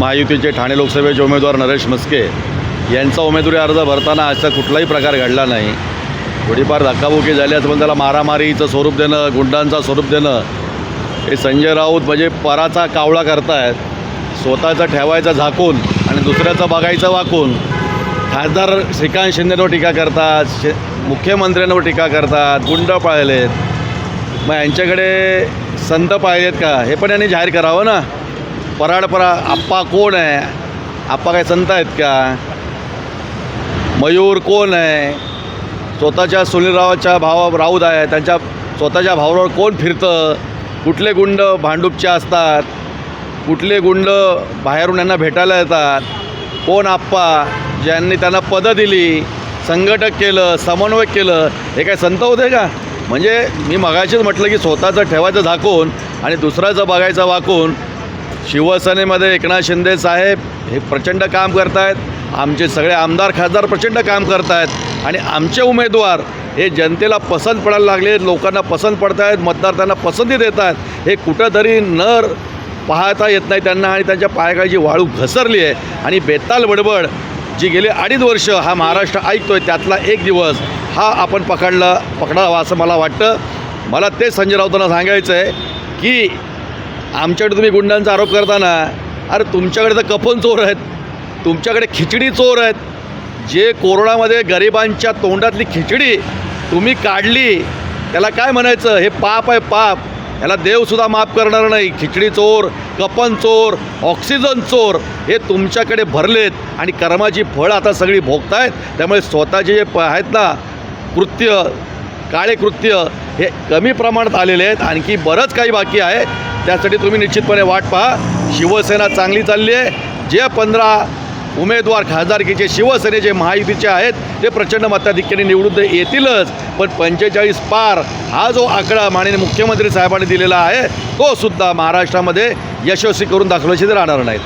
महायुतीचे ठाणे लोकसभेचे उमेदवार नरेश म्हस्के यांचा उमेदवारी अर्ज भरताना असा कुठलाही प्रकार घडला नाही. थोडीफार धक्काबुकी झाली असं पण त्याला मारामारीचं स्वरूप देणं गुंडांचं स्वरूप देणं हे संजय राऊत म्हणजे पराचा कावळा करतायत. स्वतःचं ठेवायचं झाकून आणि दुसऱ्याचं बघायचं वाकून. खासदार श्रीकांत शिंदेवर टीका करतात शे मुख्यमंत्र्यांवर टीका करतात गुंड पाळलेत. मग यांच्याकडे संत पाहिजेत का? हे पण यांनी जाहीर करावं ना? पराडपरा आप्पा कोण आहे? आप्पा काय संत आहेत का? मयूर कोण आहे? स्वतःच्या सुनीलरावाच्या भावा राऊत आहे. त्यांच्या स्वतःच्या भावावर कोण फिरतं? कुठले गुंड भांडूपचे असतात? कुठले गुंड बाहेरून यांना भेटायला येतात? कोण आप्पा? ज्यांनी त्यांना पदं दिली संघटक केलं समन्वय केलं हे काय संत होते का? म्हणजे मी मगाशीच म्हटलं की स्वतःचं ठेवायचं झाकून आणि दुसऱ्याचं बघायचं वाकून शिवसेनेमध्ये एकनाथ शिंदे साहेब हे प्रचंड काम करत आहेत आमचे सगळे आमदार खासदार प्रचंड काम करत आहेत आणि आमचे उमेदवार हे जनतेला पसंत पडायला लागले लोकांना पसंत पडत आहेत मतदार त्यांना पसंती देत आहेत हे कुठंतरी नर पाहता येत नाही त्यांना आणि त्यांच्या पायाखालची वाळू घसरली आहे. आणि बेताल बडबड जी गेली अडीच वर्ष हा महाराष्ट्र ऐकतोय त्यातला एक दिवस हा आपण पकडला पकडावा असं मला वाटतं. मला ते संजय राऊतांना सांगायचं आहे की आमच्याकडे तुम्ही गुंडांचा आरोप करताना अरे तुमच्याकडे तर कपन चोर आहेत तुमच्याकडे खिचडी चोर आहेत. जे कोरोनामध्ये गरिबांच्या तोंडातली खिचडी तुम्ही काढली त्याला काय म्हणायचं? हे पाप आहे पाप. याला देवसुद्धा माफ करणार नाही. खिचडी चोर कपन चोर ऑक्सिजन चोर हे तुमच्याकडे भरलेत आणि कर्माची फळं आता सगळी भोगतायत. त्यामुळे स्वतःचे जे प आहेत ना कृत्य काळे कृत्य हे कमी प्रमाणात आलेले आहेत. आणखी बरंच काही बाकी आहे. त्यासाठी तुम्ही निश्चितपणे वाट पहा. शिवसेना चांगली चालली आहे. जे पंधरा उमेदवार खासदारकीचे शिवसेनेचे महायुतीचे आहेत ते प्रचंड मताधिक्याने निवडून ते येतीलच. पण पंचेचाळीस पार हा जो आकडा माननीय मुख्यमंत्री साहेबांनी दिलेला आहे तो सुद्धा महाराष्ट्रामध्ये यशस्वी करून दाखवल्याशिवाय राहणार नाहीत.